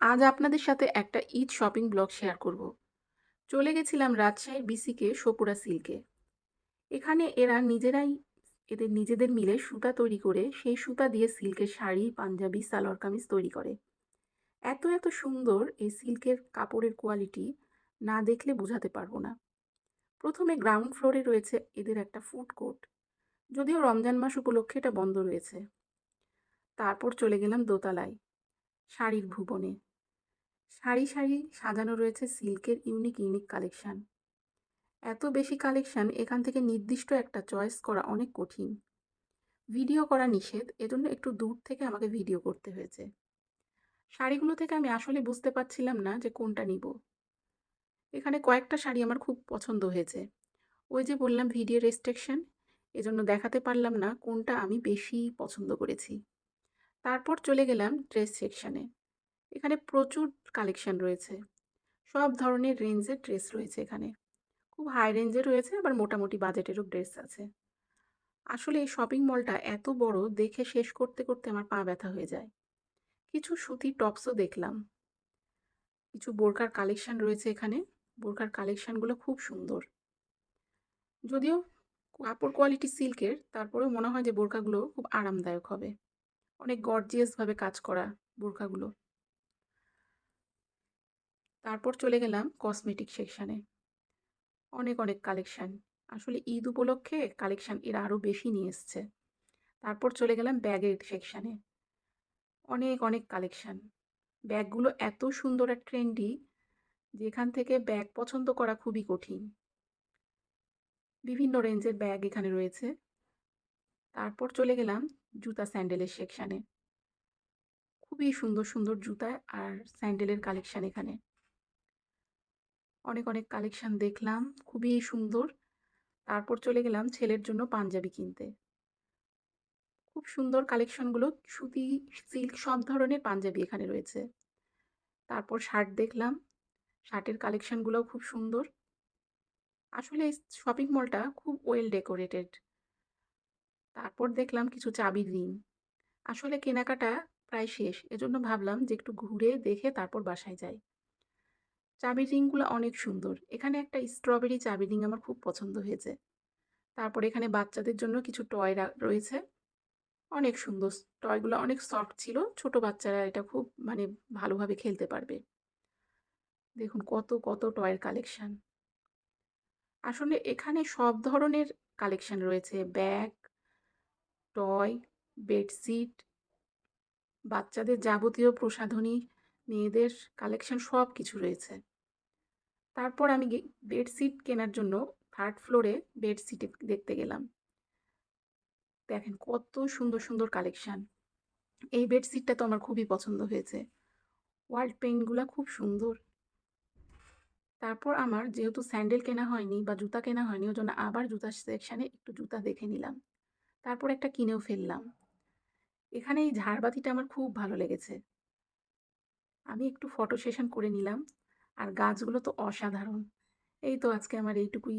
আজ আপনাদের সাথে একটা ঈদ শপিং ব্লগ শেয়ার করব। চলে গেছিলাম রাজশাহী বিসিকে সপুরা সিল্কে। এখানে এরা নিজেরাই এদের নিজেদের মিলে সুতা তৈরি করে সেই সুতা দিয়ে সিল্কের শাড়ি, পাঞ্জাবি, সালোয়ার কামিজ তৈরি করে। এত এত সুন্দর এই সিল্কের কাপড়ের কোয়ালিটি না দেখলে বোঝাতে পারব না। প্রথমে গ্রাউন্ড ফ্লোরে রয়েছে এদের একটা ফুড কোর্ট। যদিও রমজান মাস উপলক্ষে এটা বন্ধ রয়েছে। তারপর চলে গেলাম দোতলায়, শাড়ির ভুবনে। সারি সারি সাজানো রয়েছে সিল্কের ইউনিক ইউনিক কালেকশান। এত বেশি কালেকশান এখান থেকে নির্দিষ্ট একটা চয়েস করা অনেক কঠিন। ভিডিও করা নিষেধ, এজন্য একটু দূর থেকে আমাকে ভিডিও করতে হয়েছে। শাড়িগুলো থেকে আমি আসলে বুঝতে পারছিলাম না যে কোনটা নিব। এখানে কয়েকটা শাড়ি আমার খুব পছন্দ হয়েছে। ওই যে বললাম, ভিডিও রেস্ট্রিকশন, এজন্য দেখাতে পারলাম না কোনটা আমি বেশি পছন্দ করেছি। তারপর চলে গেলাম ড্রেস সেকশানে। এখানে প্রচুর কালেকশন রয়েছে। সব ধরনের রেঞ্জের ড্রেস রয়েছে এখানে। খুব হাই রেঞ্জে রয়েছে, আবার মোটামুটি বাজেটেরও ড্রেস আছে। আসলে এই শপিং মলটা এত বড়, দেখে শেষ করতে করতে আমার পা ব্যথা হয়ে যায়। কিছু সুতির টপসও দেখলাম। কিছু বোরকার কালেকশন রয়েছে এখানে। বোরকার কালেকশনগুলো খুব সুন্দর। যদিও কাপড় কোয়ালিটি সিল্কের তারপরেও মনে হয় যে বোরকাগুলো খুব আরামদায়ক হবে। অনেক গর্জিয়াসভাবে কাজ করা বোরকাগুলো। তারপর চলে গেলাম কসমেটিক সেকশানে অনেক অনেক কালেকশান আসলে ঈদ উপলক্ষে কালেকশান এরা আরও বেশি নিয়ে এসছে। তারপর চলে গেলাম ব্যাগের সেকশানে অনেক অনেক কালেকশান ব্যাগগুলো এত সুন্দর আর ট্রেন্ডি যেখান থেকে ব্যাগ পছন্দ করা খুবই কঠিন। বিভিন্ন রেঞ্জের ব্যাগ এখানে রয়েছে। তারপর চলে গেলাম জুতা স্যান্ডেলের সেকশানে খুবই সুন্দর সুন্দর জুতা আর স্যান্ডেলের কালেকশান এখানে। অনেক অনেক কালেকশান দেখলাম, খুবই সুন্দর। তারপর চলে গেলাম ছেলের জন্য পাঞ্জাবি কিনতে। খুব সুন্দর কালেকশনগুলো সুতি সিল্ক সব ধরনের পাঞ্জাবি এখানে রয়েছে। তারপর শার্ট দেখলাম শার্টের কালেকশনগুলোও খুব সুন্দর। আসলে শপিং মলটা খুব ওয়েল ডেকোরেটেড তারপর দেখলাম কিছু চাবি রিং আসলে কেনাকাটা প্রায় শেষ, এজন্য ভাবলাম যে একটু ঘুরে দেখে তারপর বাসায় যাই। চাবির রিংগুলো অনেক সুন্দর। এখানে একটা স্ট্রবেরি চাবি রিং আমার খুব পছন্দ হয়েছে। তারপর এখানে বাচ্চাদের জন্য কিছু টয় রয়েছে। অনেক সুন্দর। টয়গুলো অনেক সফট ছিল। ছোট বাচ্চারা এটা খুব মানে ভালোভাবে খেলতে পারবে। দেখুন কত কত টয়ের কালেকশান। আসলে এখানে সব ধরনের কালেকশান রয়েছে। ব্যাগ, টয়, বেডশিট, বাচ্চাদের যাবতীয় প্রসাধনী মেয়েদের কালেকশন সব কিছু রয়েছে। তারপর আমি বেডশিট কেনার জন্য থার্ড ফ্লোরে বেডশিট দেখতে গেলাম। দেখেন কত সুন্দর সুন্দর কালেকশান এই বেডশিটটা তো আমার খুবই পছন্দ হয়েছে। ওয়ার্ল্ড পেইন্টগুলো খুব সুন্দর। তারপর আমার যেহেতু স্যান্ডেল কেনা হয়নি বা জুতা কেনা হয়নি ওই জন্য আবার জুতা সেকশানে একটু জুতা দেখে নিলাম। তারপর একটা কিনেও ফেললাম। এখানে এই ঝাড়বাতিটা আমার খুব ভালো লেগেছে। আমি একটু ফটো সেশন করে নিলাম। আর গাছগুলো তো অসাধারণ। এই তো আজকে আমার এইটুকুই